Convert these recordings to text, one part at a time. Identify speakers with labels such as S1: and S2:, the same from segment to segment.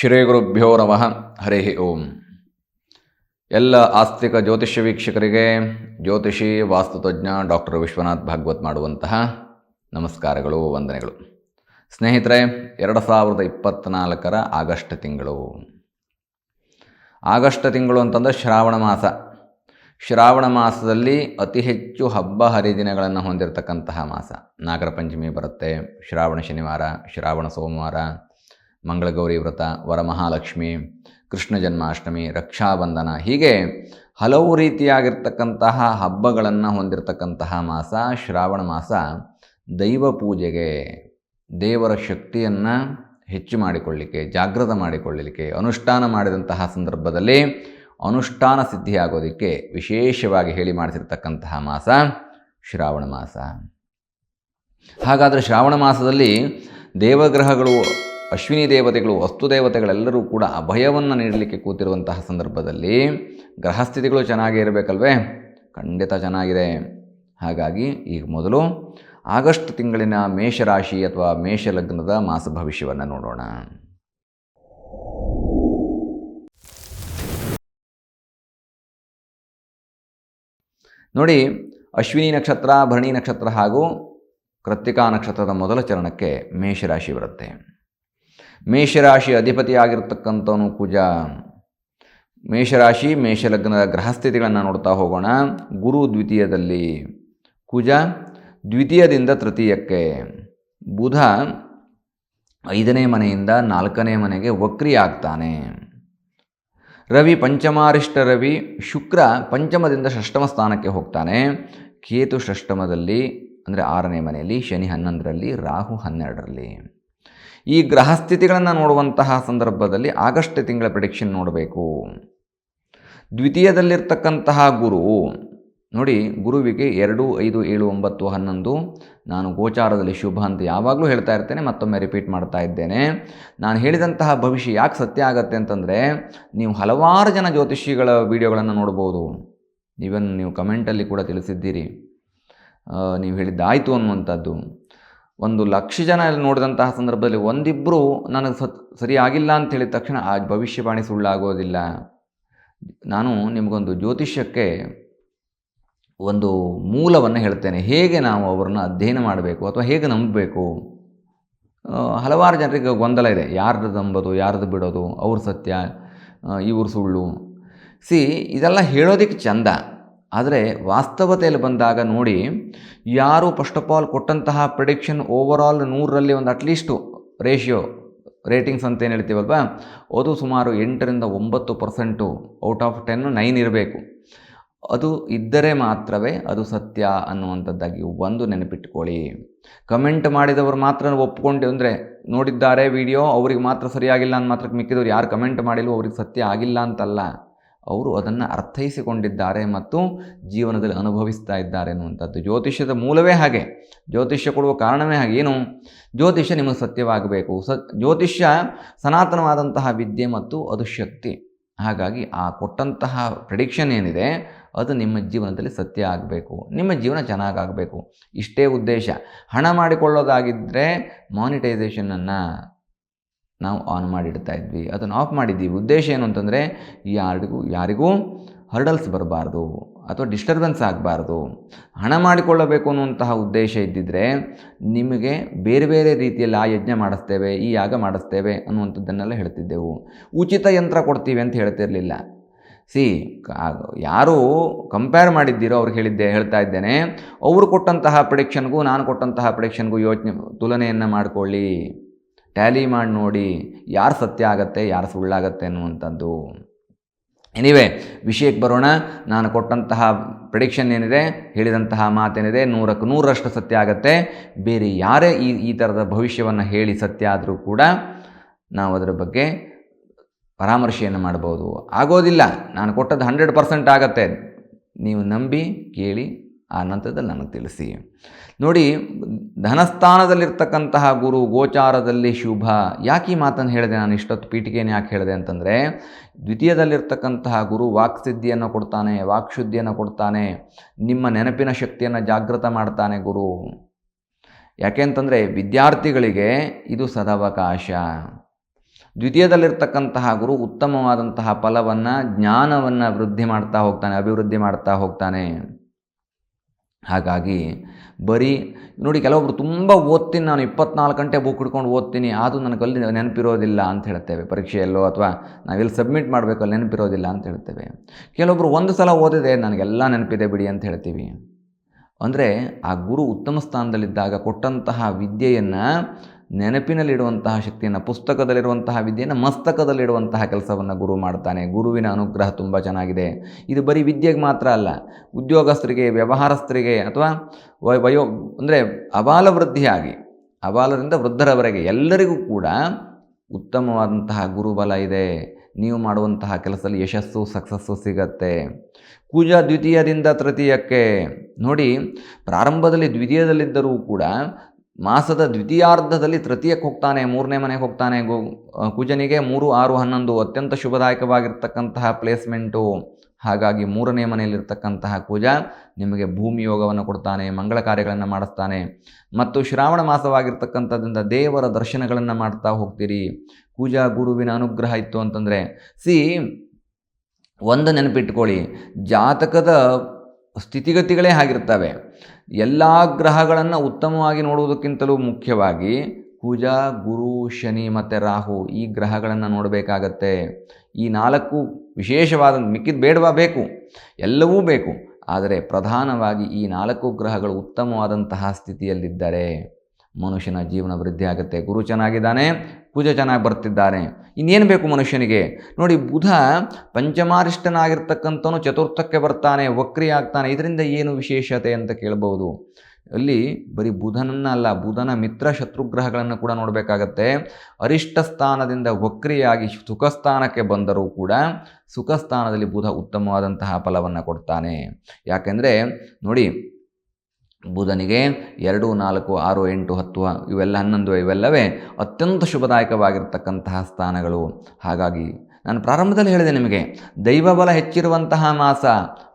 S1: ಶ್ರೀ ಗುರುಭ್ಯೋ ನಮಃ. ಹರಿ ಓಂ. ಎಲ್ಲ ಆಸ್ತಿಕ ಜ್ಯೋತಿಷ್ಯ ವೀಕ್ಷಕರಿಗೆ, ಜ್ಯೋತಿಷಿ, ವಾಸ್ತುತಜ್ಞ, ಡಾಕ್ಟರ್ ವಿಶ್ವನಾಥ್ ಭಾಗವತ್ ಮಾಡುವಂತಹ ನಮಸ್ಕಾರಗಳು, ವಂದನೆಗಳು. ಸ್ನೇಹಿತರೆ, ಎರಡು ಸಾವಿರದ ಇಪ್ಪತ್ತ್ನಾಲ್ಕರ ಆಗಸ್ಟ್ ತಿಂಗಳು. ಆಗಸ್ಟ್ ತಿಂಗಳು ಅಂತಂದರೆ ಶ್ರಾವಣ ಮಾಸ. ಶ್ರಾವಣ ಮಾಸದಲ್ಲಿ ಅತಿ ಹೆಚ್ಚು ಹಬ್ಬ ಹರಿದಿನಗಳನ್ನು ಹೊಂದಿರತಕ್ಕಂತಹ ಮಾಸ. ನಾಗರ ಪಂಚಮಿ ಬರುತ್ತೆ, ಶ್ರಾವಣ ಶನಿವಾರ, ಶ್ರಾವಣ ಸೋಮವಾರ ಮಂಗಳಗೌರಿ ವ್ರತ, ವರಮಹಾಲಕ್ಷ್ಮಿ, ಕೃಷ್ಣ ಜನ್ಮಾಷ್ಟಮಿ, ರಕ್ಷಾಬಂಧನ, ಹೀಗೆ ಹಲವು ರೀತಿಯಾಗಿರ್ತಕ್ಕಂತಹ ಹಬ್ಬಗಳನ್ನು ಹೊಂದಿರತಕ್ಕಂತಹ ಮಾಸ, ಶ್ರಾವಣ ಮಾಸ ದೈವ ಪೂಜೆಗೆ ದೇವರ ಶಕ್ತಿಯನ್ನು ಹೆಚ್ಚು ಮಾಡಿಕೊಳ್ಳಿಕ್ಕೆ ಜಾಗೃತ ಮಾಡಿಕೊಳ್ಳಲಿಕ್ಕೆ ಅನುಷ್ಠಾನ ಮಾಡಿದಂತಹ ಸಂದರ್ಭದಲ್ಲಿ ಅನುಷ್ಠಾನ ಸಿದ್ಧಿಯಾಗೋದಕ್ಕೆ ವಿಶೇಷವಾಗಿ ಹೇಳಿ ಮಾಡಿಸಿರ್ತಕ್ಕಂತಹ ಮಾಸ ಶ್ರಾವಣ ಮಾಸ. ಹಾಗಾದರೆ ಶ್ರಾವಣ ಮಾಸದಲ್ಲಿ ದೇವಗ್ರಹಗಳು ಅಶ್ವಿನಿ ದೇವತೆಗಳು, ವಸ್ತು ದೇವತೆಗಳೆಲ್ಲರೂ ಕೂಡ ಅಭಯವನ್ನು ನೀಡಲಿಕ್ಕೆ ಕೂತಿರುವಂತಹ ಸಂದರ್ಭದಲ್ಲಿ ಗ್ರಹಸ್ಥಿತಿಗಳು ಚೆನ್ನಾಗಿ ಇರಬೇಕಲ್ವೇ? ಖಂಡಿತ ಚೆನ್ನಾಗಿದೆ. ಹಾಗಾಗಿ ಈಗ ಮೊದಲು ಆಗಸ್ಟ್ ತಿಂಗಳಿನ ಮೇಷರಾಶಿ ಅಥವಾ ಮೇಷಲಗ್ನದ ಮಾಸ ಭವಿಷ್ಯವನ್ನು ನೋಡೋಣ. ನೋಡಿ, ಅಶ್ವಿನಿ ನಕ್ಷತ್ರ, ಭರಣಿ ನಕ್ಷತ್ರ ಹಾಗೂ ಕೃತ್ತಿಕಾ ನಕ್ಷತ್ರದ ಮೊದಲ ಚರಣಕ್ಕೆ ಮೇಷರಾಶಿ ಬರುತ್ತೆ. ಮೇಷರಾಶಿ ಅಧಿಪತಿಯಾಗಿರ್ತಕ್ಕಂಥವನು ಕುಜ. ಮೇಷರಾಶಿ ಮೇಷಲಗ್ನದ ಗ್ರಹಸ್ಥಿತಿಗಳನ್ನು ನೋಡ್ತಾ ಹೋಗೋಣ. ಗುರು ದ್ವಿತೀಯದಲ್ಲಿ ಕುಜ, ದ್ವಿತೀಯದಿಂದ ತೃತೀಯಕ್ಕೆ. ಬುಧ ಐದನೇ ಮನೆಯಿಂದ ನಾಲ್ಕನೇ ಮನೆಗೆ ವಕ್ರಿ ಆಗ್ತಾನೆ. ರವಿ ಪಂಚಮಾರಿಷ್ಟ ರವಿ, ಶುಕ್ರ ಪಂಚಮದಿಂದ ಷಷ್ಠಮ ಸ್ಥಾನಕ್ಕೆ ಹೋಗ್ತಾನೆ. ಕೇತು ಷಷ್ಠಮದಲ್ಲಿ ಅಂದರೆ ಆರನೇ ಮನೆಯಲ್ಲಿ, ಶನಿ ಹನ್ನೊಂದರಲ್ಲಿ, ರಾಹು ಹನ್ನೆರಡರಲ್ಲಿ. ಈ ಗ್ರಹ ಸ್ಥಿತಿಗಳನ್ನು ನೋಡುವಂತಹ ಸಂದರ್ಭದಲ್ಲಿ ಆಗಸ್ಟ್ ತಿಂಗಳ ಪ್ರಿಡಿಕ್ಷನ್ ನೋಡಬೇಕು. ದ್ವಿತೀಯದಲ್ಲಿರ್ತಕ್ಕಂತಹ ಗುರು, ನೋಡಿ ಗುರುವಿಗೆ ಎರಡು, ಐದು, ಏಳು, ಒಂಬತ್ತು, ಹನ್ನೊಂದು, ನಾನು ಗೋಚಾರದಲ್ಲಿ ಶುಭ ಅಂತ ಯಾವಾಗಲೂ ಹೇಳ್ತಾ ಇರ್ತೇನೆ, ಮತ್ತೊಮ್ಮೆ ರಿಪೀಟ್ ಮಾಡ್ತಾ ಇದ್ದೇನೆ. ನಾನು ಹೇಳಿದಂತಹ ಭವಿಷ್ಯ ಯಾಕೆ ಸತ್ಯ ಆಗತ್ತೆ ಅಂತಂದರೆ, ನೀವು ಹಲವಾರು ಜನ ಜ್ಯೋತಿಷಿಗಳ ವಿಡಿಯೋಗಳನ್ನು ನೋಡ್ಬೋದು. ಈವನ್ ನೀವು ಕಮೆಂಟಲ್ಲಿ ಕೂಡ ತಿಳಿಸಿದ್ದೀರಿ. ನೀವು ಹೇಳಿದ್ದಾಯಿತು ಅನ್ನುವಂಥದ್ದು. ಒಂದು ಲಕ್ಷ ಜನ ನೋಡಿದಂತಹ ಸಂದರ್ಭದಲ್ಲಿ ಒಂದಿಬ್ಬರು ನನಗೆ ಸತ್ ಸರಿ ಆಗಿಲ್ಲ ಅಂತ ಹೇಳಿದ ತಕ್ಷಣ ಆ ಭವಿಷ್ಯವಾಣಿ ಸುಳ್ಳಾಗೋದಿಲ್ಲ. ನಾನು ನಿಮಗೊಂದು ಜ್ಯೋತಿಷ್ಯಕ್ಕೆ ಒಂದು ಮೂಲವನ್ನು ಹೇಳ್ತೇನೆ. ಹೇಗೆ ನಾವು ಅವರನ್ನು ಅಧ್ಯಯನ ಮಾಡಬೇಕು ಅಥವಾ ಹೇಗೆ ನಂಬಬೇಕು? ಹಲವಾರು ಜನರಿಗೆ ಗೊಂದಲ ಇದೆ. ಯಾರ್ದು ನಂಬೋದು, ಯಾರ್ದು ಬಿಡೋದು, ಅವ್ರ ಸತ್ಯ ಇವ್ರ ಸುಳ್ಳು. ಸಿ, ಇದೆಲ್ಲ ಹೇಳೋದಕ್ಕೆ ಚಂದ. ಆದರೆ ವಾಸ್ತವತೆಯಲ್ಲಿ ಬಂದಾಗ ನೋಡಿ, ಯಾರು ಫಸ್ಟ್ ಆಫ್ ಆಲ್ ಕೊಟ್ಟಂತಹ ಪ್ರಿಡಿಕ್ಷನ್ ಓವರ್ ಆಲ್ ನೂರರಲ್ಲಿ ಒಂದು ಅಟ್ಲೀಸ್ಟು ರೇಷಿಯೋ ರೇಟಿಂಗ್ಸ್ ಅಂತ ಏನು ಹೇಳ್ತೀವಲ್ವ? ಅದು ಸುಮಾರು ಎಂಟರಿಂದ ಒಂಬತ್ತು percent out of ten nine ಇರಬೇಕು. ಅದು ಇದ್ದರೆ ಮಾತ್ರವೇ ಅದು ಸತ್ಯ ಅನ್ನುವಂಥದ್ದಾಗಿ ಒಂದು ನೆನಪಿಟ್ಕೊಳ್ಳಿ. ಕಮೆಂಟ್ ಮಾಡಿದವರು ಮಾತ್ರ ಒಪ್ಕೊಂಡು ಅಂದರೆ, ನೋಡಿದ್ದಾರೆ ವಿಡಿಯೋ ಅವ್ರಿಗೆ ಮಾತ್ರ ಸರಿಯಾಗಿಲ್ಲ ಅಂತ ಮಾತ್ರಕ್ಕೆ ಮಿಕ್ಕಿದವ್ರು ಯಾರು ಕಮೆಂಟ್ ಮಾಡಿಲ್ಲ ಅವ್ರಿಗೆ ಸತ್ಯ ಆಗಿಲ್ಲ ಅಂತಲ್ಲ. ಅವರು ಅದನ್ನು ಅರ್ಥೈಸಿಕೊಂಡಿದ್ದಾರೆ ಮತ್ತು ಜೀವನದಲ್ಲಿ ಅನುಭವಿಸ್ತಾ ಇದ್ದಾರೆ ಅನ್ನುವಂಥದ್ದು ಜ್ಯೋತಿಷ್ಯದ ಮೂಲವೇ ಹಾಗೆ. ಜ್ಯೋತಿಷ್ಯ ಕೊಡುವ ಕಾರಣವೇ ಹಾಗೆ. ಏನು? ಜ್ಯೋತಿಷ್ಯ ನಿಮಗೆ ಸತ್ಯವಾಗಬೇಕು. ಸ, ಜ್ಯೋತಿಷ್ಯ ಸನಾತನವಾದಂತಹ ವಿದ್ಯೆ ಮತ್ತು ಅದು ಶಕ್ತಿ. ಹಾಗಾಗಿ ಆ ಕೊಟ್ಟಂತಹ ಪ್ರಿಡಿಕ್ಷನ್ ಏನಿದೆ, ಅದು ನಿಮ್ಮ ಜೀವನದಲ್ಲಿ ಸತ್ಯ ಆಗಬೇಕು. ನಿಮ್ಮ ಜೀವನ ಚೆನ್ನಾಗಾಗಬೇಕು. ಇಷ್ಟೇ ಉದ್ದೇಶ. ಹಣ ಮಾಡಿಕೊಳ್ಳೋದಾಗಿದ್ದರೆ ಮಾನಿಟೈಸೇಷನನ್ನು ನಾವು ಆನ್ ಮಾಡಿಡ್ತಾ ಇದ್ವಿ. ಅದನ್ನು ಆಫ್ ಮಾಡಿದ್ದೀವಿ. ಉದ್ದೇಶ ಏನು ಅಂತಂದರೆ, ಯಾರಿಗೂ ಯಾರಿಗೂ ಹರ್ಡಲ್ಸ್ ಬರಬಾರ್ದು ಅಥವಾ ಡಿಸ್ಟರ್ಬೆನ್ಸ್ ಆಗಬಾರ್ದು. ಹಣ ಮಾಡಿಕೊಳ್ಳಬೇಕು ಅನ್ನುವಂತಹ ಉದ್ದೇಶ ಇದ್ದಿದ್ದರೆ ನಿಮಗೆ ಬೇರೆ ಬೇರೆ ರೀತಿಯಲ್ಲಿ, ಆ ಯಜ್ಞ ಮಾಡಿಸ್ತೇವೆ, ಈ ಯಾಗ ಮಾಡಿಸ್ತೇವೆ ಅನ್ನುವಂಥದ್ದನ್ನೆಲ್ಲ ಹೇಳ್ತಿದ್ದೆವು. ಉಚಿತ ಯಂತ್ರ ಕೊಡ್ತೀವಿ ಅಂತ ಹೇಳ್ತಿರಲಿಲ್ಲ. ಸಿ ಯಾರು ಕಂಪೇರ್ ಮಾಡಿದ್ದೀರೋ ಅವ್ರಿಗೆ ಹೇಳಿದ್ದೆ, ಹೇಳ್ತಾ ಇದ್ದೇನೆ, ಅವರು ಕೊಟ್ಟಂತಹ ಪ್ರಿಡಿಕ್ಷನ್ಗೂ ನಾನು ಕೊಟ್ಟಂತಹ ಪ್ರಿಡಿಕ್ಷನ್ಗೂ ಯೋಚನೆ ತುಲನೆಯನ್ನು ಮಾಡಿಕೊಳ್ಳಿ. ಟ್ಯಾಲಿ ಮಾಡಿ ನೋಡಿ ಯಾರು ಸತ್ಯ ಆಗತ್ತೆ, ಯಾರು ಸುಳ್ಳಾಗತ್ತೆ ಅನ್ನುವಂಥದ್ದು. ಎನಿವೆ ವಿಷಯಕ್ಕೆ ಬರೋಣ. ನಾನು ಕೊಟ್ಟಂತಹ ಪ್ರಿಡಿಕ್ಷನ್ ಏನಿದೆ, ಹೇಳಿದಂತಹ ಮಾತೇನಿದೆ, ನೂರಕ್ಕೆ ನೂರರಷ್ಟು ಸತ್ಯ ಆಗತ್ತೆ. ಬೇರೆ ಯಾರೇ ಈ ಈ ಥರದ ಭವಿಷ್ಯವನ್ನು ಹೇಳಿ ಸತ್ಯ ಆದರೂ ಕೂಡ ನಾವು ಅದರ ಬಗ್ಗೆ ಪರಾಮರ್ಶೆಯನ್ನು ಮಾಡ್ಬೋದು ಆಗೋದಿಲ್ಲ. ನಾನು ಕೊಟ್ಟದ್ದು ಹಂಡ್ರೆಡ್ ಪರ್ಸೆಂಟ್ ಆಗತ್ತೆ. ನೀವು ನಂಬಿ, ಕೇಳಿ. ಆ ನಂತರದಲ್ಲಿ ನನಗೆ ತಿಳಿಸಿ. ನೋಡಿ, ಧನಸ್ಥಾನದಲ್ಲಿರ್ತಕ್ಕಂತಹ ಗುರು ಗೋಚಾರದಲ್ಲಿ ಶುಭ. ಯಾಕೆ ಈ ಮಾತನ್ನು ಹೇಳಿದೆ? ನಾನು ಇಷ್ಟೊತ್ತು ಪೀಠಿಕೆಯನ್ನು ಯಾಕೆ ಹೇಳಿದೆ ಅಂತಂದರೆ, ದ್ವಿತೀಯದಲ್ಲಿರ್ತಕ್ಕಂತಹ ಗುರು ವಾಕ್ಸಿದ್ಧಿಯನ್ನು ಕೊಡ್ತಾನೆ, ವಾಕ್ಶುದ್ಧಿಯನ್ನು ಕೊಡ್ತಾನೆ, ನಿಮ್ಮ ನೆನಪಿನ ಶಕ್ತಿಯನ್ನು ಜಾಗೃತ ಮಾಡ್ತಾನೆ ಗುರು. ಯಾಕೆ ಅಂತಂದರೆ, ವಿದ್ಯಾರ್ಥಿಗಳಿಗೆ ಇದು ಸದಾವಕಾಶ. ದ್ವಿತೀಯದಲ್ಲಿರ್ತಕ್ಕಂತಹ ಗುರು ಉತ್ತಮವಾದಂತಹ ಫಲವನ್ನು, ಜ್ಞಾನವನ್ನು ವೃದ್ಧಿ ಮಾಡ್ತಾ ಹೋಗ್ತಾನೆ, ಅಭಿವೃದ್ಧಿ ಮಾಡ್ತಾ ಹೋಗ್ತಾನೆ. ಹಾಗಾಗಿ ಬರೀ, ನೋಡಿ ಕೆಲವೊಬ್ರು ತುಂಬ ಓದ್ತೀನಿ, ನಾನು ಇಪ್ಪತ್ನಾಲ್ಕು ಗಂಟೆ ಬುಕ್ ಹಿಡ್ಕೊಂಡು ಓದ್ತೀನಿ, ಆದರೂ ನನಗಲ್ಲಿ ನೆನಪಿರೋದಿಲ್ಲ ಅಂತ ಹೇಳ್ತೇವೆ ಪರೀಕ್ಷೆಯಲ್ಲೋ ಅಥವಾ ನಾವೆಲ್ಲಿ ಸಬ್ಮಿಟ್ ಮಾಡಬೇಕು, ಅಲ್ಲಿ ನೆನಪಿರೋದಿಲ್ಲ ಅಂತ ಹೇಳ್ತೇವೆ ಕೆಲವೊಬ್ರು ಒಂದು ಸಲ ಓದಿದೆ ನನಗೆಲ್ಲ ನೆನಪಿದೆ ಬಿಡಿ ಅಂತ ಹೇಳ್ತೀವಿ. ಅಂದರೆ ಆ ಗುರು ಉತ್ತಮ ಸ್ಥಾನದಲ್ಲಿದ್ದಾಗ ಕೊಟ್ಟಂತಹ ವಿದ್ಯೆಯನ್ನು ನೆನಪಿನಲ್ಲಿಡುವಂತಹ ಶಕ್ತಿಯನ್ನು, ಪುಸ್ತಕದಲ್ಲಿರುವಂತಹ ವಿದ್ಯೆಯನ್ನು, ಮಸ್ತಕದಲ್ಲಿಡುವಂತಹ ಕೆಲಸವನ್ನು ಗುರು ಮಾಡ್ತಾನೆ. ಗುರುವಿನ ಅನುಗ್ರಹ ತುಂಬ ಚೆನ್ನಾಗಿದೆ. ಇದು ಬರೀ ವಿದ್ಯೆಗೆ ಮಾತ್ರ ಅಲ್ಲ, ಉದ್ಯೋಗಸ್ಥರಿಗೆ, ವ್ಯವಹಾರಸ್ಥರಿಗೆ ಅಥವಾ ವಯ- ಅಂದರೆ ಅಬಾಲ ವೃದ್ಧಿಯಾಗಿ ಅಬಾಲದಿಂದ ವೃದ್ಧರವರೆಗೆ ಎಲ್ಲರಿಗೂ ಕೂಡ ಉತ್ತಮವಾದಂತಹ ಗುರುಬಲ ಇದೆ. ನೀವು ಮಾಡುವಂತಹ ಕೆಲಸದಲ್ಲಿ ಯಶಸ್ಸು, ಸಕ್ಸಸ್ಸು ಸಿಗತ್ತೆ. ಕೂಜಾ ದ್ವಿತೀಯದಿಂದ ತೃತೀಯಕ್ಕೆ ನೋಡಿ, ಪ್ರಾರಂಭದಲ್ಲಿ ದ್ವಿತೀಯದಲ್ಲಿದ್ದರೂ ಕೂಡ ಮಾಸದ ದ್ವಿತೀಯಾರ್ಧದಲ್ಲಿ ತೃತೀಯಕ್ಕೆ ಹೋಗ್ತಾನೆ, ಮೂರನೇ ಮನೆಗೆ ಹೋಗ್ತಾನೆ. ಗೋ ಕುಜನಿಗೆ ಮೂರು, ಆರು, ಹನ್ನೊಂದು ಅತ್ಯಂತ ಶುಭದಾಯಕವಾಗಿರ್ತಕ್ಕಂತಹ ಪ್ಲೇಸ್ಮೆಂಟು. ಹಾಗಾಗಿ ಮೂರನೇ ಮನೆಯಲ್ಲಿರ್ತಕ್ಕಂತಹ ಕುಜ ನಿಮಗೆ ಭೂಮಿ ಯೋಗವನ್ನು ಕೊಡ್ತಾನೆ, ಮಂಗಳ ಕಾರ್ಯಗಳನ್ನು ಮಾಡಿಸ್ತಾನೆ. ಮತ್ತು ಶ್ರಾವಣ ಮಾಸವಾಗಿರ್ತಕ್ಕಂಥದ್ರಿಂದ ದೇವರ ದರ್ಶನಗಳನ್ನು ಮಾಡ್ತಾ ಹೋಗ್ತೀರಿ. ಕುಜ ಗುರುವಿನ ಅನುಗ್ರಹ ಇತ್ತು ಅಂತಂದರೆ, ಸಿ, ಒಂದು ನೆನಪಿಟ್ಕೊಳ್ಳಿ, ಜಾತಕದ ಸ್ಥಿತಿಗತಿಗಳೇ ಆಗಿರ್ತವೆ ಎಲ್ಲ ಗ್ರಹಗಳನ್ನು ಉತ್ತಮವಾಗಿ ನೋಡುವುದಕ್ಕಿಂತಲೂ ಮುಖ್ಯವಾಗಿ ಕುಜ, ಗುರು, ಶನಿ ಮತ್ತು ರಾಹು ಈ ಗ್ರಹಗಳನ್ನು ನೋಡಬೇಕಾಗತ್ತೆ. ಈ ನಾಲ್ಕು ವಿಶೇಷವಾದ ಮಿಕ್ಕಿದ ಬೇಡವಾ ಬೇಕು? ಎಲ್ಲವೂ ಬೇಕು. ಆದರೆ ಪ್ರಧಾನವಾಗಿ ಈ ನಾಲ್ಕು ಗ್ರಹಗಳು ಉತ್ತಮವಾದಂತಹ ಸ್ಥಿತಿಯಲ್ಲಿದ್ದರೆ ಮನುಷ್ಯನ ಜೀವನ ವೃದ್ಧಿ ಆಗುತ್ತೆ. ಗುರು ಚೆನ್ನಾಗಿದ್ದಾನೆ ಕುಜ ಚೆನ್ನಾಗಿ ಬರ್ತಿದ್ದಾನೆ ಇನ್ನೇನು ಬೇಕು ಮನುಷ್ಯನಿಗೆ? ನೋಡಿ, ಬುಧ ಪಂಚಮಾರಿಷ್ಟನಾಗಿರ್ತಕ್ಕಂಥವನು ಚತುರ್ಥಕ್ಕೆ ಬರ್ತಾನೆ, ವಕ್ರಿ ಆಗ್ತಾನೆ. ಇದರಿಂದ ಏನು ವಿಶೇಷತೆ ಅಂತ ಕೇಳಬಹುದು? ಅಲ್ಲಿ ಬರೀ ಬುಧನನ್ನ ಅಲ್ಲ ಬುಧನ ಮಿತ್ರ ಶತ್ರುಗ್ರಹಗಳನ್ನು ಕೂಡ ನೋಡಬೇಕಾಗತ್ತೆ. ಅರಿಷ್ಟ ಸ್ಥಾನದಿಂದ ವಕ್ರಿಯಾಗಿ ಸುಖಸ್ಥಾನಕ್ಕೆ ಬಂದರೂ ಕೂಡ ಸುಖ ಸ್ಥಾನದಲ್ಲಿ ಬುಧ ಉತ್ತಮವಾದಂತಹ ಫಲವನ್ನು ಕೊಡ್ತಾನೆ. ಯಾಕೆಂದರೆ, ನೋಡಿ ಬುಧನಿಗೆ ಎರಡು, ನಾಲ್ಕು, ಆರು, ಎಂಟು, ಹತ್ತು, ಇವೆಲ್ಲ ಹನ್ನೊಂದು, ಇವೆಲ್ಲವೇ ಅತ್ಯಂತ ಶುಭದಾಯಕವಾಗಿರ್ತಕ್ಕಂತಹ ಸ್ಥಾನಗಳು. ಹಾಗಾಗಿ ನಾನು ಪ್ರಾರಂಭದಲ್ಲಿ ಹೇಳಿದೆ ನಿಮಗೆ, ದೈವಬಲ ಹೆಚ್ಚಿರುವಂತಹ ಮಾಸ.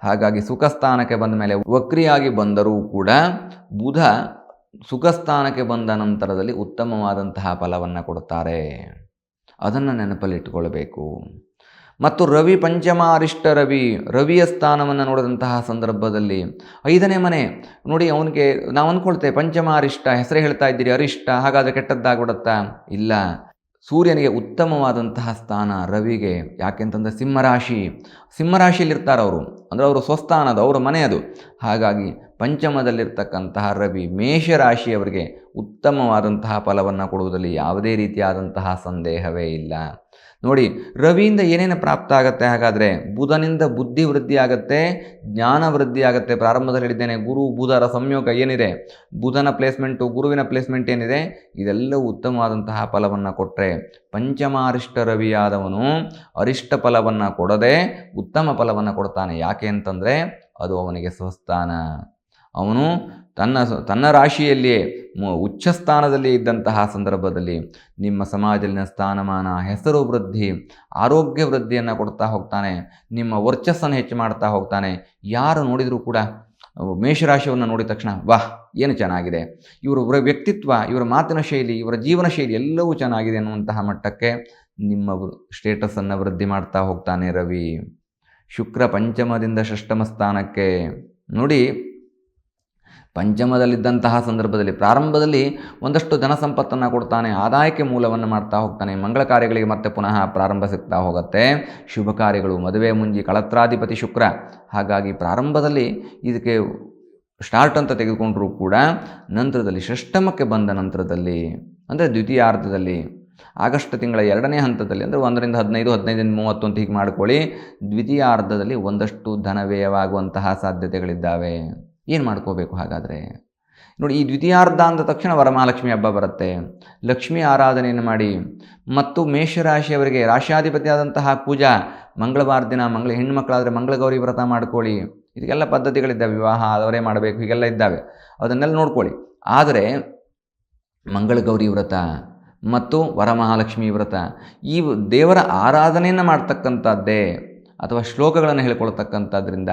S1: ಹಾಗಾಗಿ ಸುಖ ಸ್ಥಾನಕ್ಕೆ ಬಂದ ಮೇಲೆ ವಕ್ರಿಯಾಗಿ ಬಂದರೂ ಕೂಡ ಬುಧ ಸುಖ ಸ್ಥಾನಕ್ಕೆ ಬಂದ ನಂತರದಲ್ಲಿ ಉತ್ತಮವಾದಂತಹ ಫಲವನ್ನು ಕೊಡುತ್ತಾರೆ. ಅದನ್ನು ನೆನಪಲ್ಲಿಟ್ಟುಕೊಳ್ಬೇಕು ಮತ್ತು ರವಿ ಪಂಚಮ ಅರಿಷ್ಟ ರವಿ, ರವಿಯ ಸ್ಥಾನವನ್ನು ನೋಡಿದಂತಹ ಸಂದರ್ಭದಲ್ಲಿ ಐದನೇ ಮನೆ. ನೋಡಿ, ಅವನಿಗೆ ನಾವು ಅಂದ್ಕೊಳ್ತೇವೆ ಪಂಚಮ ಅರಿಷ್ಟ ಹೆಸರೇ ಹೇಳ್ತಾ ಇದ್ದೀರಿ, ಅರಿಷ್ಟ, ಹಾಗಾದರೆ ಕೆಟ್ಟದ್ದಾಗ್ಬಿಡುತ್ತಾ? ಇಲ್ಲ. ಸೂರ್ಯನಿಗೆ ಉತ್ತಮವಾದಂತಹ ಸ್ಥಾನ ರವಿಗೆ. ಯಾಕೆಂತಂದರೆ ಸಿಂಹರಾಶಿ. ಸಿಂಹರಾಶಿಯಲ್ಲಿರ್ತಾರೆ ಅವರು. ಅಂದರೆ ಅವರು ಸ್ವಸ್ಥಾನದು ಅವರ ಮನೆ ಅದು ಹಾಗಾಗಿ ಪಂಚಮದಲ್ಲಿರ್ತಕ್ಕಂತಹ ರವಿ ಮೇಷರಾಶಿಯವರಿಗೆ ಉತ್ತಮವಾದಂತಹ ಫಲವನ್ನು ಕೊಡುವುದರಲ್ಲಿ ಯಾವುದೇ ರೀತಿಯಾದಂತಹ ಸಂದೇಹವೇ ಇಲ್ಲ. ನೋಡಿ, ರವಿಯಿಂದ ಏನೇನು ಪ್ರಾಪ್ತ ಆಗುತ್ತೆ? ಹಾಗಾದರೆ ಬುಧನಿಂದ ಬುದ್ಧಿ ವೃದ್ಧಿ ಆಗುತ್ತೆ, ಜ್ಞಾನ ವೃದ್ಧಿ ಆಗುತ್ತೆ. ಪ್ರಾರಂಭದಲ್ಲಿ ಹೇಳಿದ್ದೇನೆ, ಗುರು ಬುಧರ ಸಂಯೋಗ ಏನಿದೆ? ಬುಧನ ಪ್ಲೇಸ್ಮೆಂಟು ಗುರುವಿನ ಪ್ಲೇಸ್ಮೆಂಟ್ ಏನಿದೆ? ಇದೆಲ್ಲವೂ ಉತ್ತಮವಾದಂತಹ ಫಲವನ್ನು ಕೊಟ್ಟರೆ ಪಂಚಮಾರಿಷ್ಟ ರವಿಯಾದವನು ಅರಿಷ್ಟ ಫಲವನ್ನು ಕೊಡದೆ ಉತ್ತಮ ಫಲವನ್ನು ಕೊಡ್ತಾನೆ. ಯಾಕೆ ಅಂತಂದರೆ ಅದು ಅವನಿಗೆ ಸ್ವಸ್ಥಾನ. ಅವನು ತನ್ನ ತನ್ನ ರಾಶಿಯಲ್ಲಿಯೇ ಉಚ್ಚ ಸ್ಥಾನದಲ್ಲಿ ಇದ್ದಂತಹ ಸಂದರ್ಭದಲ್ಲಿ ನಿಮ್ಮ ಸಮಾಜದಲ್ಲಿನ ಸ್ಥಾನಮಾನ, ಹೆಸರು ವೃದ್ಧಿ, ಆರೋಗ್ಯ ವೃದ್ಧಿಯನ್ನು ಕೊಡ್ತಾ ಹೋಗ್ತಾನೆ, ನಿಮ್ಮ ವರ್ಚಸ್ಸನ್ನು ಹೆಚ್ಚು ಮಾಡ್ತಾ ಹೋಗ್ತಾನೆ. ಯಾರು ನೋಡಿದರೂ ಕೂಡ ಮೇಷ ಮೇಷರಾಶಿಯನ್ನು ನೋಡಿದ ತಕ್ಷಣ, ವಾಹ್, ಏನು ಚೆನ್ನಾಗಿದೆ. ಇವರ ವ್ಯಕ್ತಿತ್ವ, ಇವರ ಮಾತಿನ ಶೈಲಿ, ಇವರ ಜೀವನ ಶೈಲಿ ಎಲ್ಲವೂ ಚೆನ್ನಾಗಿದೆ ಅನ್ನುವಂತಹ ಮಟ್ಟಕ್ಕೆ ನಿಮ್ಮ ಸ್ಟೇಟಸನ್ನು ವೃದ್ಧಿ ಮಾಡ್ತಾ ಹೋಗ್ತಾನೆ ರವಿ. ಶುಕ್ರ ಪಂಚಮದಿಂದ ಷಷ್ಟಮ ಸ್ಥಾನಕ್ಕೆ. ನೋಡಿ ಪಂಚಮದಲ್ಲಿದ್ದಂತಹ ಸಂದರ್ಭದಲ್ಲಿ ಪ್ರಾರಂಭದಲ್ಲಿ ಒಂದಷ್ಟು ಧನ ಸಂಪತ್ತನ್ನು ಕೊಡ್ತಾನೆ, ಆದಾಯಕ್ಕೆ ಮೂಲವನ್ನು ಮಾಡ್ತಾ ಹೋಗ್ತಾನೆ, ಮಂಗಳ ಕಾರ್ಯಗಳಿಗೆ ಮತ್ತೆ ಪುನಃ ಪ್ರಾರಂಭ ಸಿಗ್ತಾ ಹೋಗುತ್ತೆ. ಶುಭ ಕಾರ್ಯಗಳು, ಮದುವೆ ಮುಂಜಿ, ಕಳತ್ರಾಧಿಪತಿ ಶುಕ್ರ. ಹಾಗಾಗಿ ಪ್ರಾರಂಭದಲ್ಲಿ ಇದಕ್ಕೆ ಸ್ಟಾರ್ಟ್ ಅಂತ ತೆಗೆದುಕೊಂಡರೂ ಕೂಡ ನಂತರದಲ್ಲಿ ಷಷ್ಟಮಕ್ಕೆ ಬಂದ ನಂತರದಲ್ಲಿ, ಅಂದರೆ ದ್ವಿತೀಯಾರ್ಧದಲ್ಲಿ, ಆಗಸ್ಟ್ ತಿಂಗಳ ಎರಡನೇ ಹಂತದಲ್ಲಿ, ಅಂದರೆ ಒಂದರಿಂದ ಹದಿನೈದು, ಹದಿನೈದರಿಂದ ಮೂವತ್ತು ಅಂತ ಹೀಗೆ ಮಾಡ್ಕೊಳ್ಳಿ, ದ್ವಿತೀಯಾರ್ಧದಲ್ಲಿ ಒಂದಷ್ಟು ಧನ ವ್ಯಯವಾಗುವಂತಹ ಸಾಧ್ಯತೆಗಳಿದ್ದಾವೆ. ಏನು ಮಾಡ್ಕೋಬೇಕು ಹಾಗಾದರೆ? ನೋಡಿ, ಈ ದ್ವಿತೀಯಾರ್ಧ ಅಂದ ತಕ್ಷಣ ವರಮಹಾಲಕ್ಷ್ಮಿ ಹಬ್ಬ ಬರುತ್ತೆ. ಲಕ್ಷ್ಮಿ ಆರಾಧನೆಯನ್ನು ಮಾಡಿ, ಮತ್ತು ಮೇಷರಾಶಿಯವರಿಗೆ ರಾಶಿಯಾಧಿಪತಿ ಆದಂತಹ ಪೂಜಾ, ಮಂಗಳವಾರ ದಿನ ಮಂಗಳ ಹೆಣ್ಣುಮಕ್ಕಳಾದರೆ ಮಂಗಳಗೌರಿ ವ್ರತ ಮಾಡ್ಕೊಳ್ಳಿ. ಇದಕ್ಕೆಲ್ಲ ಪದ್ಧತಿಗಳಿದ್ದಾವೆ, ವಿವಾಹ ಆದವರೇ ಮಾಡಬೇಕು, ಹೀಗೆಲ್ಲ ಇದ್ದಾವೆ. ಅದನ್ನೆಲ್ಲ ನೋಡ್ಕೊಳ್ಳಿ. ಆದರೆ, ಮಂಗಳಗೌರಿ ವ್ರತ ಮತ್ತು ವರಮಹಾಲಕ್ಷ್ಮಿ ವ್ರತ, ಈ ದೇವರ ಆರಾಧನೆಯನ್ನು ಮಾಡ್ತಕ್ಕಂಥದ್ದೇ ಅಥವಾ ಶ್ಲೋಕಗಳನ್ನು ಹೇಳ್ಕೊಳ್ತಕ್ಕಂಥದ್ರಿಂದ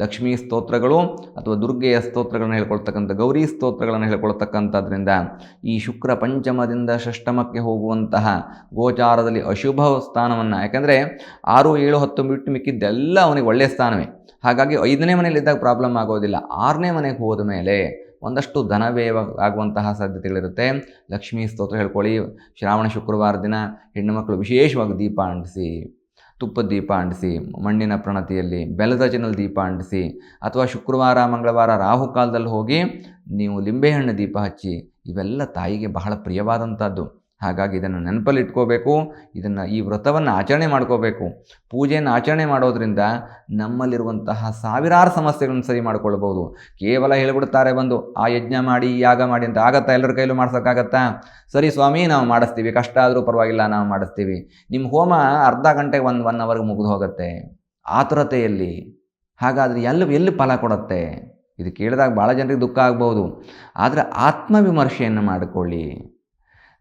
S1: ಲಕ್ಷ್ಮೀ ಸ್ತೋತ್ರಗಳು ಅಥವಾ ದುರ್ಗೆಯ ಸ್ತೋತ್ರಗಳನ್ನು ಹೇಳ್ಕೊಳ್ತಕ್ಕಂಥ, ಗೌರಿ ಸ್ತೋತ್ರಗಳನ್ನು ಹೇಳ್ಕೊಳ್ತಕ್ಕಂಥದ್ರಿಂದ ಈ ಶುಕ್ರ ಪಂಚಮದಿಂದ ಷಷ್ಟಮಕ್ಕೆ ಹೋಗುವಂತಹ ಗೋಚಾರದಲ್ಲಿ ಅಶುಭ ಸ್ಥಾನವನ್ನು, ಯಾಕಂದರೆ ಆರು, ಏಳು, ಹತ್ತು ಬಿಟ್ಟು ಮಿಕ್ಕಿದ್ದೆಲ್ಲ ಅವನಿಗೆ ಒಳ್ಳೆಯ ಸ್ಥಾನವೇ. ಹಾಗಾಗಿ ಐದನೇ ಮನೆಯಲ್ಲಿದ್ದಾಗ ಪ್ರಾಬ್ಲಮ್ ಆಗೋದಿಲ್ಲ. ಆರನೇ ಮನೆಗೆ ಹೋದ ಮೇಲೆ ಒಂದಷ್ಟು ಧನವ್ಯಯ ಆಗುವಂತಹ ಸಾಧ್ಯತೆಗಳಿರುತ್ತೆ. ಲಕ್ಷ್ಮೀ ಸ್ತೋತ್ರ ಹೇಳ್ಕೊಳ್ಳಿ, ಶ್ರಾವಣ ಶುಕ್ರವಾರ ದಿನ ಹೆಣ್ಣು ಮಕ್ಕಳು ವಿಶೇಷವಾಗಿ ದೀಪ ಅಂಟಿಸಿ. ತುಪ್ಪದ ದೀಪ ಅಂಟಿಸಿ, ಮಣ್ಣಿನ ಪ್ರಣತಿಯಲ್ಲಿ ಬೆಲ್ಲದ ಜನಲ್ ದೀಪ ಅಂಟಿಸಿ, ಅಥವಾ ಶುಕ್ರವಾರ, ಮಂಗಳವಾರ, ರಾಹು ಕಾಲದಲ್ಲಿ ಹೋಗಿ ನೀವು ಲಿಂಬೆಹಣ್ಣು ದೀಪ ಹಚ್ಚಿ, ಇವೆಲ್ಲ ತಾಯಿಗೆ ಬಹಳ ಪ್ರಿಯವಾದಂಥದ್ದು ಹಾಗಾಗಿ ಇದನ್ನು ನೆನಪಲ್ಲಿ ಇಟ್ಕೋಬೇಕು ಇದನ್ನು ಈ ವ್ರತವನ್ನು ಆಚರಣೆ ಮಾಡ್ಕೋಬೇಕು. ಪೂಜೆಯನ್ನು ಆಚರಣೆ ಮಾಡೋದ್ರಿಂದ ನಮ್ಮಲ್ಲಿರುವಂತಹ ಸಾವಿರಾರು ಸಮಸ್ಯೆಗಳನ್ನು ಸರಿ ಮಾಡ್ಕೊಳ್ಬೋದು ಕೇವಲ ಹೇಳಿಬಿಡ್ತಾರೆ ಬಂದು, ಆ ಯಜ್ಞ ಮಾಡಿ ಯಾಗ ಮಾಡಿ ಅಂತ ಆಗತ್ತಾ? ಎಲ್ಲರ ಕೈಲೂ ಮಾಡ್ಸೋಕ್ಕಾಗತ್ತಾ? ಸರಿ ಸ್ವಾಮಿ, ನಾವು ಮಾಡಿಸ್ತೀವಿ. ಕಷ್ಟ ಆದರೂ ಪರವಾಗಿಲ್ಲ, ನಾವು ಮಾಡಿಸ್ತೀವಿ. ನಿಮ್ಮ ಹೋಮ ಅರ್ಧ ಗಂಟೆಗೆ ಒಂದು ಒನ್ ಅವರ್ಗೆ ಮುಗಿದು ಹೋಗುತ್ತೆ. ಆತುರತೆಯಲ್ಲಿ. ಹಾಗಾದರೆ ಎಲ್ಲಿ ಎಲ್ಲಿ ಫಲ ಕೊಡುತ್ತೆ? ಇದು ಕೇಳಿದಾಗ ಭಾಳ ಜನರಿಗೆ ದುಃಖ ಆಗ್ಬೋದು ಆದರೆ ಆತ್ಮವಿಮರ್ಶೆಯನ್ನು ಮಾಡಿಕೊಳ್ಳಿ.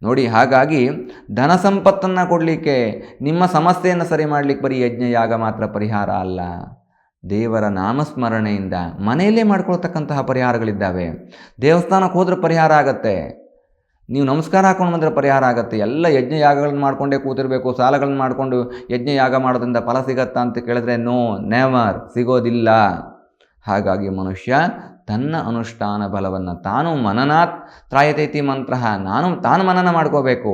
S1: ನೋಡಿ, ಹಾಗಾಗಿ ಧನ ಸಂಪತ್ತನ್ನು ಕೊಡಲಿಕ್ಕೆ ನಿಮ್ಮ ಸಮಸ್ಯೆಯನ್ನು ಸರಿ ಮಾಡಲಿಕ್ಕೆ ಬರೀ ಯಜ್ಞ, ಯಾಗ ಮಾತ್ರ ಪರಿಹಾರ ಅಲ್ಲ. ದೇವರ ನಾಮಸ್ಮರಣೆಯಿಂದ ಮನೆಯಲ್ಲೇ ಮಾಡ್ಕೊಳ್ತಕ್ಕಂತಹ ಪರಿಹಾರಗಳಿದ್ದಾವೆ. ದೇವಸ್ಥಾನಕ್ಕೆ ಹೋದ್ರೆ ಪರಿಹಾರ ಆಗತ್ತೆ. ನೀವು ನಮಸ್ಕಾರ ಹಾಕೊಂಡು ಬಂದರೆ ಪರಿಹಾರ ಆಗುತ್ತೆ. ಎಲ್ಲ ಯಜ್ಞ, ಯಾಗಗಳನ್ನ ಮಾಡಿಕೊಂಡೇ ಕೂತಿರಬೇಕು, ಸಾಲಗಳನ್ನ ಮಾಡಿಕೊಂಡು ಯಜ್ಞ, ಯಾಗ ಮಾಡೋದ್ರಿಂದ ಫಲ ಸಿಗತ್ತಾ ಅಂತ ಕೇಳಿದ್ರೆ ನೋ ನೆವರ್ ಸಿಗೋದಿಲ್ಲ. ಹಾಗಾಗಿ ಮನುಷ್ಯ ತನ್ನ ಅನುಷ್ಠಾನ ಬಲವನ್ನು ತಾನು ಮನನಾತ್ ತ್ರಾಯತೈತಿ ಮಂತ್ರ, ನಾನು ತಾನು ಮನನ ಮಾಡ್ಕೋಬೇಕು.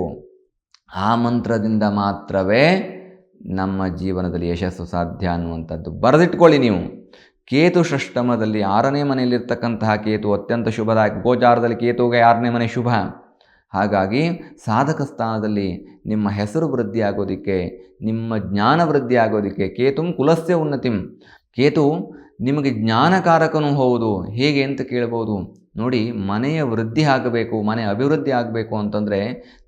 S1: ಆ ಮಂತ್ರದಿಂದ ಮಾತ್ರವೇ ನಮ್ಮ ಜೀವನದಲ್ಲಿ ಯಶಸ್ಸು ಸಾಧ್ಯ ಅನ್ನುವಂಥದ್ದು ಬರೆದಿಟ್ಕೊಳ್ಳಿ ನೀವು. ಕೇತು ಷಷ್ಟಮದಲ್ಲಿ ಆರನೇ ಮನೆಯಲ್ಲಿರ್ತಕ್ಕಂತಹ ಕೇತು ಅತ್ಯಂತ ಶುಭದಾಯಕ ಗೋಚಾರದಲ್ಲಿ ಕೇತುಗೆ ಆರನೇ ಮನೆ ಶುಭ. ಹಾಗಾಗಿ ಸಾಧಕ ಸ್ಥಾನದಲ್ಲಿ ನಿಮ್ಮ ಹೆಸರು ವೃದ್ಧಿ ನಿಮ್ಮ ಜ್ಞಾನ ವೃದ್ಧಿ ಆಗೋದಕ್ಕೆ ಕೇತುಂ ಕುಲಸ್ಯ ಉನ್ನತಿಂ. ಕೇತು ನಿಮಗೆ ಜ್ಞಾನಕಾರಕನೂ ಹೌದು. ಹೇಗೆ ಅಂತ ಕೇಳ್ಬೋದು. ನೋಡಿ, ಮನೆಯ ವೃದ್ಧಿ ಆಗಬೇಕು, ಮನೆ ಅಭಿವೃದ್ಧಿ ಆಗಬೇಕು ಅಂತಂದರೆ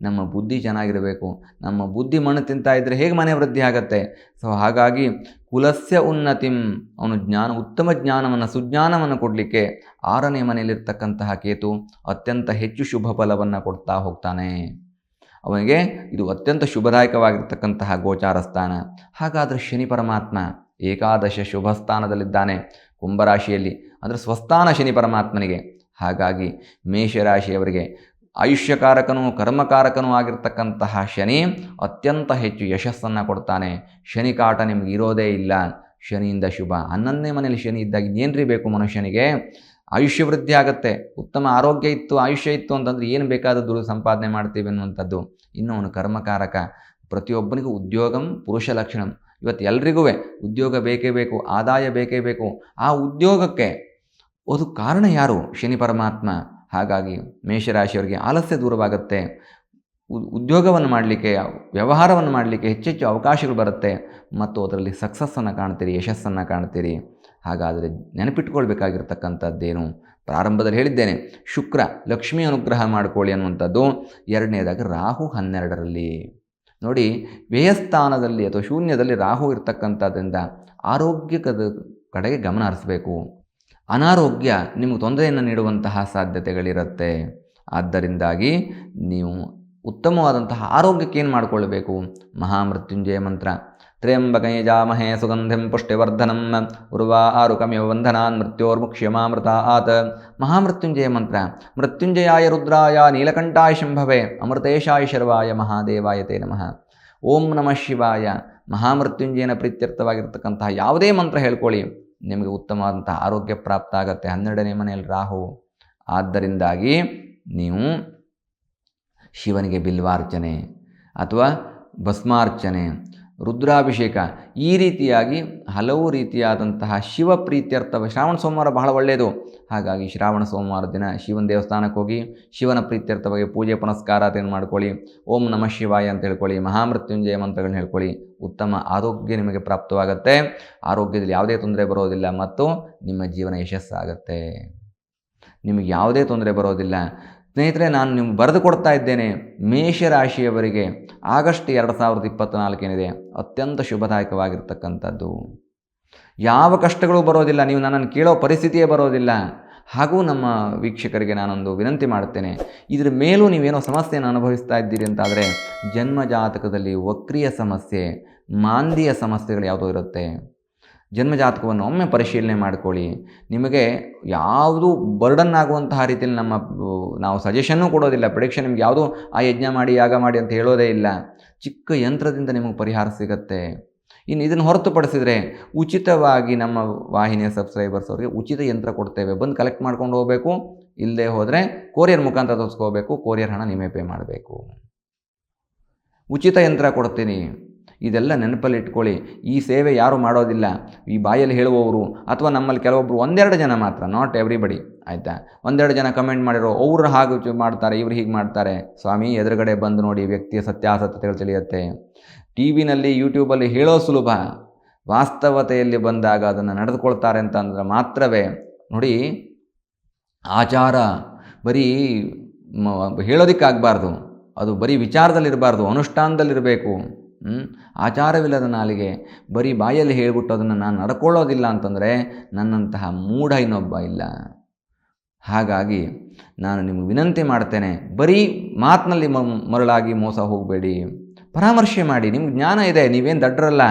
S1: ನಮ್ಮ ಬುದ್ಧಿ ಚೆನ್ನಾಗಿರಬೇಕು. ನಮ್ಮ ಬುದ್ಧಿ ಮಣ್ಣು ತಿಂತಾ ಇದ್ದರೆ ಹೇಗೆ ಮನೆ ವೃದ್ಧಿ ಆಗತ್ತೆ? ಸೊ, ಹಾಗಾಗಿ ಕುಲಸ್ಯ ಉನ್ನತಿಂ, ಅವನು ಜ್ಞಾನ, ಉತ್ತಮ ಜ್ಞಾನವನ್ನು, ಸುಜ್ಞಾನವನ್ನು ಕೊಡಲಿಕ್ಕೆ ಆರನೇ ಮನೆಯಲ್ಲಿರ್ತಕ್ಕಂತಹ ಕೇತು ಅತ್ಯಂತ ಹೆಚ್ಚು ಶುಭ ಫಲವನ್ನು ಕೊಡ್ತಾ ಹೋಗ್ತಾನೆ. ಅವನಿಗೆ ಇದು ಅತ್ಯಂತ ಶುಭದಾಯಕವಾಗಿರ್ತಕ್ಕಂತಹ ಗೋಚಾರ ಸ್ಥಾನ ಹಾಗಾದರೆ ಶನಿ ಪರಮಾತ್ಮ ಏಕಾದಶ ಶುಭ ಸ್ಥಾನದಲ್ಲಿದ್ದಾನೆ ಕುಂಭರಾಶಿಯಲ್ಲಿ. ಅಂದರೆ ಸ್ವಸ್ಥಾನ ಶನಿ ಪರಮಾತ್ಮನಿಗೆ. ಹಾಗಾಗಿ ಮೇಷರಾಶಿಯವರಿಗೆ ಆಯುಷ್ಯಕಾರಕನೂ ಕರ್ಮಕಾರಕನೂ ಆಗಿರ್ತಕ್ಕಂತಹ ಶನಿ ಅತ್ಯಂತ ಹೆಚ್ಚು ಯಶಸ್ಸನ್ನು ಕೊಡ್ತಾನೆ. ಶನಿ ಕಾಟ ನಿಮ್ಗೆ ಇರೋದೇ ಇಲ್ಲ. ಶನಿಯಿಂದ ಶುಭ. ಹನ್ನೊಂದನೇ ಮನೇಲಿ ಶನಿ ಇದ್ದಾಗ ಇನ್ನೇನ್ರಿ ಬೇಕು ಮನುಷ್ಯನಿಗೆ? ಆಯುಷ್ಯ ವೃದ್ಧಿ ಆಗುತ್ತೆ. ಉತ್ತಮ ಆರೋಗ್ಯ ಇತ್ತು, ಆಯುಷ್ಯ ಇತ್ತು ಅಂತಂದ್ರೆ ಏನು ಬೇಕಾದರೂ ದುಡ್ಡು ಸಂಪಾದನೆ ಮಾಡ್ತೀವಿ ಅನ್ನುವಂಥದ್ದು ಇನ್ನು ಅವನು ಕರ್ಮಕಾರಕ. ಪ್ರತಿಯೊಬ್ಬನಿಗೂ ಉದ್ಯೋಗಂ, ಪುರುಷ ಲಕ್ಷಣಂ. ಇವತ್ತು ಎಲ್ರಿಗೂ ಉದ್ಯೋಗ ಬೇಕೇ ಬೇಕು, ಆದಾಯ ಬೇಕೇ ಬೇಕು. ಆ ಉದ್ಯೋಗಕ್ಕೆ ಅದು ಕಾರಣ ಯಾರು? ಶನಿ ಪರಮಾತ್ಮ. ಹಾಗಾಗಿ ಮೇಷರಾಶಿಯವರಿಗೆ ಆಲಸ್ಯ ದೂರವಾಗುತ್ತೆ. ಉದ್ಯೋಗವನ್ನು ಮಾಡಲಿಕ್ಕೆ, ವ್ಯವಹಾರವನ್ನು ಮಾಡಲಿಕ್ಕೆ ಹೆಚ್ಚೆಚ್ಚು ಅವಕಾಶಗಳು ಬರುತ್ತೆ. ಮತ್ತು ಅದರಲ್ಲಿ ಸಕ್ಸಸ್ಸನ್ನು ಕಾಣ್ತೀರಿ, ಯಶಸ್ಸನ್ನು ಕಾಣ್ತೀರಿ. ಹಾಗಾದರೆ ನೆನಪಿಟ್ಕೊಳ್ಬೇಕಾಗಿರ್ತಕ್ಕಂಥದ್ದೇನು? ಪ್ರಾರಂಭದಲ್ಲಿ ಹೇಳಿದ್ದೇನೆ, ಶುಕ್ರ ಲಕ್ಷ್ಮಿ ಅನುಗ್ರಹ ಮಾಡಿಕೊಳ್ಳಿ ಅನ್ನುವಂಥದ್ದು. ಎರಡನೇದಾಗಿ ರಾಹು ಹನ್ನೆರಡರಲ್ಲಿ. ನೋಡಿ, ವ್ಯಯಸ್ಥಾನದಲ್ಲಿ ಅಥವಾ ಶೂನ್ಯದಲ್ಲಿ ರಾಹು ಇರ್ತಕ್ಕಂಥದ್ದರಿಂದ ಆರೋಗ್ಯಕದ ಕಡೆಗೆ ಗಮನ ಹರಿಸಬೇಕು. ಅನಾರೋಗ್ಯ ನಿಮಗೆ ತೊಂದರೆಯನ್ನು ನೀಡುವಂತಹ ಸಾಧ್ಯತೆಗಳಿರುತ್ತೆ. ಆದ್ದರಿಂದಾಗಿ ನೀವು ಉತ್ತಮವಾದಂತಹ ಆರೋಗ್ಯಕ್ಕೆ ಏನು ಮಾಡಿಕೊಳ್ಳಬೇಕು ಮಹಾಮೃತ್ಯುಂಜಯ ಮಂತ್ರ. ತ್ರಯಂಬಕೈಜಾಮಹೇ ಸುಗಂಧಿಂ ಪುಷ್ಟಿವರ್ಧನಂ ಉರ್ವಾ ಆರುಕಮ್ಯ ವಂಧನಾನ್ ಮೃತ್ಯೋರ್ಮುಕ್ಷ್ಯಮಾಮೃತ ಆತ. ಮಹಾಮೃತ್ಯುಂಜಯ ಮಂತ್ರ. ಮೃತ್ಯುಂಜಯಾಯ ರುದ್ರಾಯ ನೀಲಕಂಠಾಯ ಶಂಭವೆ ಅಮೃತೇಶಾಯ ಶರ್ವಾಯ ಮಹಾದೇವಾಯ ತೇ ನಮಃ. ಓಂ ನಮಃ ಶಿವಾಯ. ಮಹಾಮೃತ್ಯುಂಜಯನ ಪ್ರೀತ್ಯರ್ಥವಾಗಿರ್ತಕ್ಕಂತಹ ಯಾವುದೇ ಮಂತ್ರ ಹೇಳ್ಕೊಳ್ಳಿ. ನಿಮಗೆ ಉತ್ತಮವಾದಂತಹ ಆರೋಗ್ಯ ಪ್ರಾಪ್ತ ಆಗತ್ತೆ. ಹನ್ನೆರಡನೇ ಮನೆಯಲ್ಲಿ ರಾಹು. ಆದ್ದರಿಂದಾಗಿ ನೀವು ಶಿವನಿಗೆ ಬಿಲ್ವಾರ್ಚನೆ ಅಥವಾ ಭಸ್ಮಾರ್ಚನೆ, ರುದ್ರಾಭಿಷೇಕ. ಈ ರೀತಿಯಾಗಿ ಹಲವು ರೀತಿಯಾದಂತಹ ಶಿವ ಪ್ರೀತ್ಯರ್ಥ ಶ್ರಾವಣ ಸೋಮವಾರ ಬಹಳ ಒಳ್ಳೆಯದು. ಹಾಗಾಗಿ ಶ್ರಾವಣ ಸೋಮವಾರ ದಿನ ಶಿವನ ದೇವಸ್ಥಾನಕ್ಕೆ ಹೋಗಿ ಶಿವನ ಪ್ರೀತ್ಯರ್ಥವಾಗಿ ಪೂಜೆ, ಪುನಸ್ಕಾರ ಅದನ್ನು ಮಾಡ್ಕೊಳ್ಳಿ. ಓಂ ನಮಃ ಶಿವಾಯ ಅಂತ ಹೇಳ್ಕೊಳ್ಳಿ. ಮಹಾಮೃತ್ಯುಂಜಯ ಮಂತ್ರಗಳನ್ನ ಹೇಳ್ಕೊಳ್ಳಿ. ಉತ್ತಮ ಆರೋಗ್ಯ ನಿಮಗೆ ಪ್ರಾಪ್ತವಾಗುತ್ತೆ. ಆರೋಗ್ಯದಲ್ಲಿ ಯಾವುದೇ ತೊಂದರೆ ಬರೋದಿಲ್ಲ ಮತ್ತು ನಿಮ್ಮ ಜೀವನ ಯಶಸ್ಸಾಗತ್ತೆ. ನಿಮಗೆ ಯಾವುದೇ ತೊಂದರೆ ಬರೋದಿಲ್ಲ. ಸ್ನೇಹಿತರೆ, ನಾನು ನಿಮ್ಗೆ ಬರೆದು ಕೊಡ್ತಾ ಇದ್ದೇನೆ, ಮೇಷರಾಶಿಯವರಿಗೆ ಆಗಸ್ಟ್ ಎರಡು ಸಾವಿರದ ಇಪ್ಪತ್ತ್ನಾಲ್ಕೇನಿದೆ ಅತ್ಯಂತ ಶುಭದಾಯಕವಾಗಿರ್ತಕ್ಕಂಥದ್ದು. ಯಾವ ಕಷ್ಟಗಳು ಬರೋದಿಲ್ಲ, ನೀವು ನನ್ನನ್ನು ಕೇಳೋ ಪರಿಸ್ಥಿತಿಯೇ ಬರೋದಿಲ್ಲ. ಹಾಗೂ ನಮ್ಮ ವೀಕ್ಷಕರಿಗೆ ನಾನೊಂದು ವಿನಂತಿ ಮಾಡುತ್ತೇನೆ, ಇದರ ಮೇಲೂ ನೀವೇನೋ ಸಮಸ್ಯೆಯನ್ನು ಅನುಭವಿಸ್ತಾ ಇದ್ದೀರಿ ಅಂತಾದರೆ ಜನ್ಮ ಜಾತಕದಲ್ಲಿ ವಕ್ರಿಯ ಸಮಸ್ಯೆ, ಮಾಂದಿಯ ಸಮಸ್ಯೆಗಳು ಯಾವುದೋ ಇರುತ್ತೆ. ಜನ್ಮಜಾತಕವನ್ನು ಒಮ್ಮೆ ಪರಿಶೀಲನೆ ಮಾಡ್ಕೊಳ್ಳಿ. ನಿಮಗೆ ಯಾವುದು ಬರ್ಡನ್ ಆಗುವಂತಹ ರೀತಿಯಲ್ಲಿ ನಮ್ಮ, ನಾವು ಸಜೆಷನ್ನು ಕೊಡೋದಿಲ್ಲ. ಪ್ರಿಡಿಕ್ಷನ್ ನಿಮ್ಗೆ ಯಾವುದು, ಆ ಯಜ್ಞ ಮಾಡಿ, ಯಾಗ ಮಾಡಿ ಅಂತ ಹೇಳೋದೇ ಇಲ್ಲ. ಚಿಕ್ಕ ಯಂತ್ರದಿಂದ ನಿಮಗೆ ಪರಿಹಾರ ಸಿಗತ್ತೆ. ಇನ್ನು ಇದನ್ನು ಹೊರತುಪಡಿಸಿದರೆ ಉಚಿತವಾಗಿ ನಮ್ಮ ವಾಹಿನಿಯ ಸಬ್ಸ್ಕ್ರೈಬರ್ಸ್ ಅವರಿಗೆ ಉಚಿತ ಯಂತ್ರ ಕೊಡ್ತೇವೆ. ಬಂದು ಕಲೆಕ್ಟ್ ಮಾಡ್ಕೊಂಡು ಹೋಗಬೇಕು. ಇಲ್ಲದೆ ಹೋದರೆ ಕೊರಿಯರ್ ಮುಖಾಂತರ ತೋರಿಸ್ಕೋಬೇಕು. ಕೊರಿಯರ್ ಹಣ ನಿಮಗೆ ಪೇ ಮಾಡಬೇಕು. ಉಚಿತ ಯಂತ್ರ ಕೊಡ್ತೀನಿ. ಇದೆಲ್ಲ ನೆನಪಲ್ಲಿ ಇಟ್ಕೊಳ್ಳಿ. ಈ ಸೇವೆ ಯಾರು ಮಾಡೋದಿಲ್ಲ. ಈ ಬಾಯಲ್ಲಿ ಹೇಳುವವರು ಅಥವಾ ನಮ್ಮಲ್ಲಿ ಕೆಲವೊಬ್ಬರು ಒಂದೆರಡು ಜನ ಮಾತ್ರ ನಾಟ್ ಎವ್ರಿಬಡಿ ಆಯಿತಾ? ಒಂದೆರಡು ಜನ ಕಮೆಂಟ್ ಮಾಡಿರೋ ಅವರು ಹಾಗೆ ಮಾಡ್ತಾರೆ, ಇವರು ಹೀಗೆ ಮಾಡ್ತಾರೆ. ಸ್ವಾಮಿ, ಎದುರುಗಡೆ ಬಂದು ನೋಡಿ ವ್ಯಕ್ತಿಯ ಸತ್ಯಾಸತ್ಯತೆಗಳು ತಿಳಿಯುತ್ತೆ. ಟಿ ವಿನಲ್ಲಿ ಯೂಟ್ಯೂಬಲ್ಲಿ ಹೇಳೋ ಸುಲಭ. ವಾಸ್ತವತೆಯಲ್ಲಿ ಬಂದಾಗ ಅದನ್ನು ನಡೆದುಕೊಳ್ತಾರೆ ಅಂತಂದ್ರೆ ಮಾತ್ರವೇ. ನೋಡಿ, ಆಚಾರ ಬರೀ ಹೇಳೋದಕ್ಕಾಗಬಾರ್ದು. ಅದು ಬರೀ ವಿಚಾರದಲ್ಲಿರಬಾರ್ದು, ಅನುಷ್ಠಾನದಲ್ಲಿರಬೇಕು? ಆಚಾರವಿಲ್ಲದ ನಾಲಿಗೆ ಬರೀ ಬಾಯಲ್ಲಿ ಹೇಳಿಬಿಟ್ಟು ಅದನ್ನು ನಾನು ನಡ್ಕೊಳ್ಳೋದಿಲ್ಲ ಅಂತಂದರೆ ನನ್ನಂತಹ ಮೂಢ ಇನ್ನೊಬ್ಬ ಇಲ್ಲ. ಹಾಗಾಗಿ ನಾನು ನಿಮಗೆ ವಿನಂತಿ ಮಾಡ್ತೇನೆ, ಬರೀ ಮಾತಿನಲ್ಲಿ ಮರಳಾಗಿ ಮೋಸ ಹೋಗಬೇಡಿ. ಪರಾಮರ್ಶೆ ಮಾಡಿ, ನಿಮ್ಗೆ ಜ್ಞಾನ ಇದೆ, ನೀವೇನು ದಡ್ಡರಲ್ಲ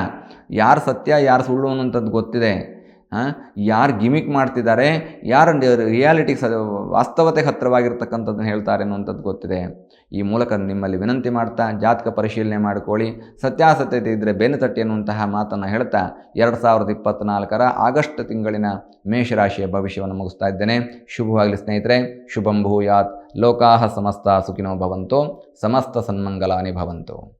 S1: ಯಾರು ಸತ್ಯ, ಯಾರು ಸುಳ್ಳು ಅನ್ನೋಂಥದ್ದು ಗೊತ್ತಿದೆ. ಯಾರು ಗಿಮಿಕ್ ಮಾಡ್ತಿದ್ದಾರೆ, ಯಾರು ರಿಯಾಲಿಟಿಗೆ ಸ ವಾಸ್ತವತೆಗೆ ಹತ್ತಿರವಾಗಿರ್ತಕ್ಕಂಥದ್ದನ್ನು ಹೇಳ್ತಾರೆ ಅನ್ನುವಂಥದ್ದು ಗೊತ್ತಿದೆ. ಈ ಮೂಲಕ ನಿಮ್ಮಲ್ಲಿ ವಿನಂತಿ ಮಾಡ್ತಾ, ಜಾತಕ ಪರಿಶೀಲನೆ ಮಾಡಿಕೊಳ್ಳಿ. ಸತ್ಯಾಸತ್ಯತೆ ಇದ್ದರೆ ಬೆನ್ನು ತಟ್ಟಿ ಅನ್ನುವಂತಹ ಮಾತನ್ನು ಹೇಳ್ತಾ, ಎರಡು ಸಾವಿರದ ಇಪ್ಪತ್ತ್ನಾಲ್ಕರ ಆಗಸ್ಟ್ ತಿಂಗಳಿನ ಮೇಷರಾಶಿಯ ಭವಿಷ್ಯವನ್ನು ಮುಗಿಸ್ತಾ ಇದ್ದೇನೆ. ಶುಭವಾಗಲಿ ಸ್ನೇಹಿತರೆ. ಶುಭಂ ಭೂಯಾತ್. ಲೋಕಾಹ ಸಮಸ್ತ ಸುಖಿನೋ ಭವಂತೋ. ಸಮಸ್ತ ಸನ್ಮಂಗಲಾನಿ ಭವಂತು.